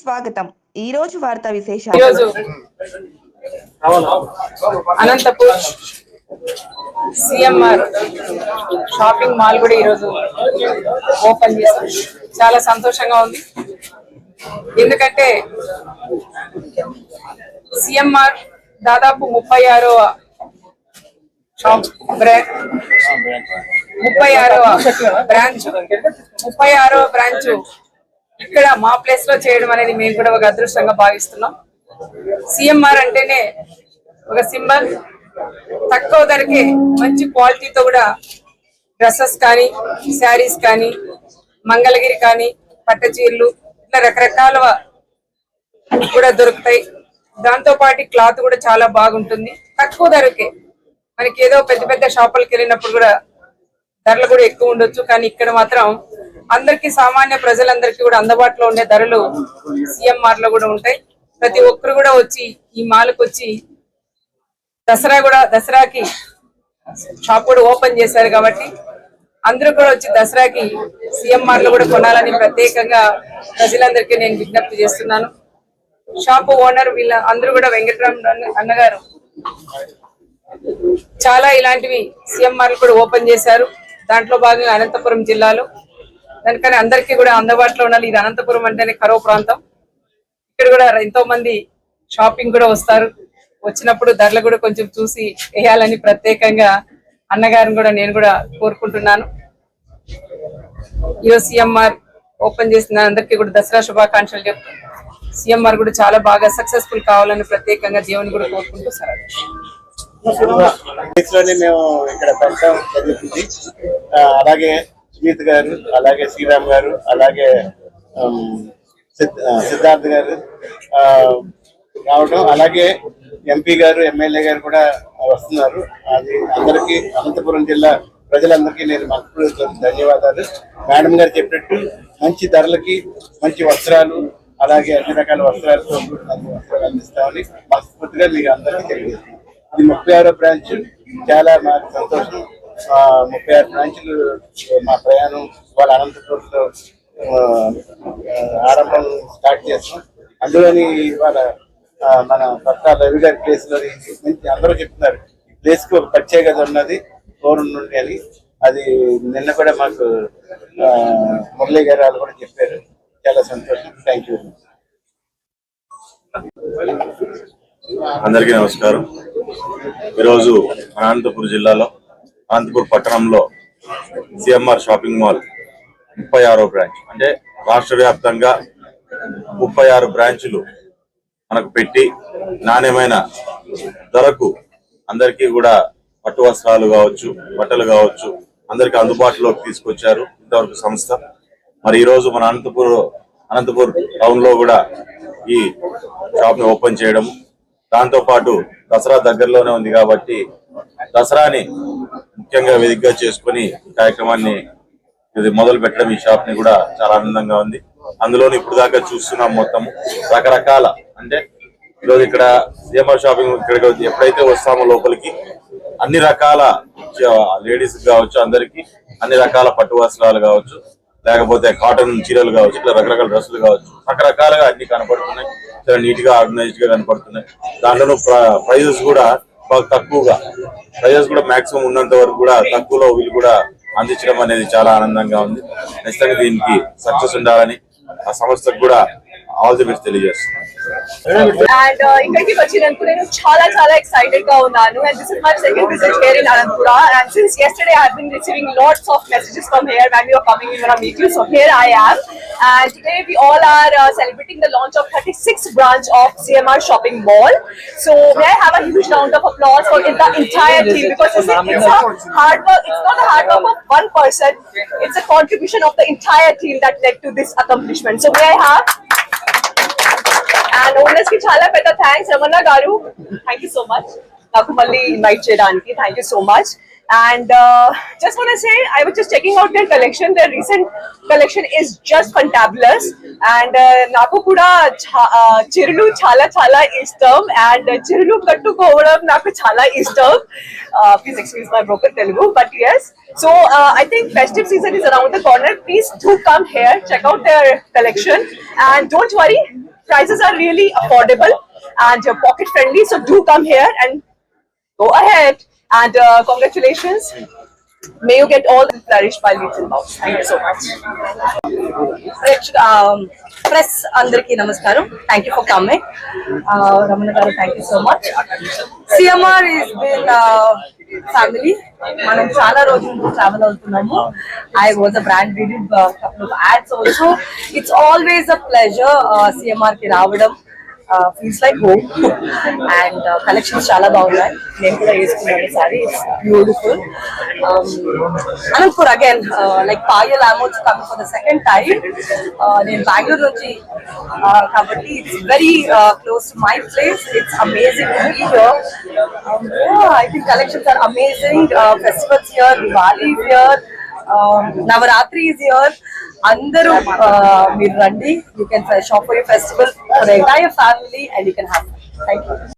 స్వాగతం. ఈ రోజు వార్తా విశేషాలు. అనంతపూర్ సిఎంఆర్ షాపింగ్ మాల్ కూడా ఈరోజు ఓపెన్ చేశారు. చాలా సంతోషంగా ఉంది. ఎందుకంటే సిఎంఆర్ దాదాపు ముప్పై ఆరో షాప్ బ్రా- ముప్పై ఆరో బ్రాంచ్ ముప్పై ఆరో బ్రాంచ్ ఇక్కడ మా ప్లేస్లో చేయడం అనేది మేము కూడా ఒక అదృష్టంగా భావిస్తున్నాం. సిఎంఆర్ అంటేనే ఒక సింబల్. తక్కువ ధరకే మంచి క్వాలిటీతో కూడా డ్రెస్సెస్ కానీ శారీస్ కానీ మంగళగిరి కానీ పట్ట చీరలు ఇట్లా రకరకాల కూడా దొరుకుతాయి. దాంతో పాటు క్లాత్ కూడా చాలా బాగుంటుంది. తక్కువ ధరకే మనకి ఏదో పెద్ద పెద్ద షాపులకు వెళ్ళినప్పుడు కూడా ధరలు కూడా ఎక్కువ ఉండొచ్చు. కానీ ఇక్కడ మాత్రం అందరికి సామాన్య ప్రజలందరికీ కూడా అందుబాటులో ఉండే ధరలు సిఎంఆర్లో కూడా ఉంటాయి. ప్రతి ఒక్కరు కూడా వచ్చి ఈ మాలకు వచ్చి దసరా కూడా దసరాకి షాప్ కూడా ఓపెన్ చేశారు కాబట్టి అందరూ కూడా వచ్చి దసరాకి సిఎంఆర్లో కూడా కొనాలని ప్రత్యేకంగా ప్రజలందరికీ నేను విజ్ఞప్తి చేస్తున్నాను. షాప్ ఓనర్ వీళ్ళ అందరూ కూడా వెంకటరామ్ అన్న- అన్నగారు చాలా ఇలాంటివి సిఎంఆర్ కూడా ఓపెన్ చేశారు. దాంట్లో భాగంగా అనంతపురం జిల్లాలో దానికని అందరికీ కూడా అందుబాటులో ఉండాలి. ఇది అనంతపురం అంటేనే కరో ప్రాంతం. ఇక్కడ కూడా ఎంతో మంది షాపింగ్ కూడా వస్తారు. వచ్చినప్పుడు ధరలు కూడా కొంచెం చూసి వేయాలని ప్రత్యేకంగా అన్నగారిని కూడా నేను కూడా కోరుకుంటున్నాను. ఈరోజు సిఎంఆర్ ఓపెన్ చేసిన అందరికీ కూడా దసరా శుభాకాంక్షలు చెప్తూ సిఎంఆర్ కూడా చాలా బాగా సక్సెస్ఫుల్ కావాలని ప్రత్యేకంగా దేవుని కూడా కోరుకుంటూ సార్ మేము ఇక్కడ పెట్టడం జరుగుతుంది. అలాగే సునీత్ గారు అలాగే శ్రీరామ్ గారు అలాగే సిద్ధార్థ్ గారు ఆ, రావడం అలాగే ఎంపీ గారు ఎమ్మెల్యే గారు కూడా వస్తున్నారు. అది అందరికీ అనంతపురం జిల్లా ప్రజలందరికీ నేను మనస్ఫూర్తిగా ధన్యవాదాలు. మేడం గారు చెప్పినట్టు మంచి ధరలకి మంచి వస్త్రాలు అలాగే అన్ని రకాల వస్త్రాలతో వస్త్రాలు అందిస్తామని మనస్ఫూర్తిగా మీకు అందరికీ తెలియజేస్తున్నాను. ఇది ముప్పై ఆరో బ్రాంచ్. చాలా మాకు సంతోషం. ముప్పై ఆరు బ్రాంచ్లు మా ప్రయాణం వాళ్ళ అనంతపూర్లో ఆరంభం స్టార్ట్ చేస్తాం. అందులోని ఇవాళ మన భర్త రవి గారి ప్లేస్లో మంచి అందరూ చెప్తున్నారు ఈ ప్లేస్కి ఒక ప్రత్యేకత ఉన్నది ఫోరం నుండి అని. అది నిన్న కూడా మాకు మురళీ గారు వాళ్ళు కూడా చెప్పారు. చాలా సంతోషం. థ్యాంక్ యూ అందరికీ నమస్కారం. ఈరోజు అనంతపురం అనంతపూర్ జిల్లాలో అనంతపూర్ పట్టణంలో సిఎంఆర్ షాపింగ్ మాల్ ముప్పై ఆరో బ్రాంచ్. అంటే రాష్ట్ర వ్యాప్తంగా ముప్పై ఆరు బ్రాంచులు మనకు పెట్టి నాణ్యమైన ధరకు అందరికీ కూడా పట్టు వస్త్రాలు కావచ్చు బట్టలు కావచ్చు అందరికీ అందుబాటులోకి తీసుకొచ్చారు ఇంతవరకు సంస్థ. మరి ఈరోజు మన అనంతపూర్ అనంతపూర్ టౌన్లో కూడా ఈ షాప్ని ఓపెన్ చేయడం దాంతో పాటు దసరా దగ్గరలోనే ఉంది కాబట్టి దసరాని ముఖ్యంగా వేదికగా చేసుకుని కార్యక్రమాన్ని ఇది మొదలు పెట్టడం ఈ షాప్ని కూడా చాలా ఆనందంగా ఉంది. అందులోని ఇప్పుడు దాకా చూస్తున్నాం మొత్తం రకరకాల అంటే ఈరోజు ఇక్కడ సిఎంఆర్ షాపింగ్ ఇక్కడికి ఎప్పుడైతే వస్తామో లోపలికి అన్ని రకాల లేడీస్ కావచ్చు అందరికి అన్ని రకాల పట్టు వస్త్రాలు కావచ్చు లేకపోతే కాటన్ చీరలు కావచ్చు ఇట్లా రకరకాల డ్రెస్సులు కావచ్చు రకరకాలుగా అన్ని కనపడుతున్నాయి. చాలా నీట్గా ఆర్గనైజ్డ్గా కనపడుతున్నాయి. దాంట్లోనూ ప్రైజెస్ కూడా బాగా తక్కువగా ప్రైజెస్ కూడా మాక్సిమం ఉన్నంత వరకు కూడా తక్కువలో వీళ్ళు కూడా అందించడం అనేది చాలా ఆనందంగా ఉంది. ఖచ్చితంగా దీనికి సక్సెస్ ఉండాలని ఆ సంస్థకు కూడా ఆల్ ది బెస్ట్ తెలియజేస్తున్నాను అండ్ ఇక్కడికి వచ్చినందుకు నేను చాలా చాలా ఎక్సైటెడ్ గా ఉన్నాను and this is my second visit here in Anantapur and since yesterday I have been receiving lots of messages from here when you are coming in when I meet you so here I am and today we all are uh, celebrating the launch of 36th branch of CMR shopping mall so may I have a huge round of applause for the entire team because it's, it's a hard work it's not a hard work of one person it's a contribution of the entire team that led to this accomplishment so may I have and owners కి చాలా పెద్ద thanks Ramana గారు thank you so much నాకు మళ్ళీ invite చేయడానికి thank you so much And uh, just want to say, I was just checking out their collection. Their recent collection is just fantabulous. And uh, నాకు కూడా చా- uh, చిరులు చాలా చాలా ఇష్టం and చిరులు కట్టుకోవడం నాకు చాలా ఇష్టం please excuse my broken Telugu but yes so I think festive season is around the corner please do come here check out their collection and don't worry prices are really affordable and uh, pocket friendly so do come here and go ahead and uh, congratulations may you get all the flourish by leaps and bounds thank you so much press అందరికీ నమస్కారం thank you for coming Ramana garu thank you so much CMR is been family మనం చాలా రోజుల నుంచి travel అవుతున్నాము. I was a brand did couple of ads also it's always a pleasure సిఎంఆర్కి రావడం. Feels like home and collections చాలా బాగున్నాయి. నేను కూడా వేసుకున్నాను sari. It's beautiful Anantapur again like Payal ఆమోజ్ coming for the second time నేను బెంగళూరు నుంచి కాబట్టి it's very close to my place it's amazing I think collections are amazing festivals here Diwali here Navratri is here అందరూ మీరు రండి. You can shop for you festival for entire family and you can have thank you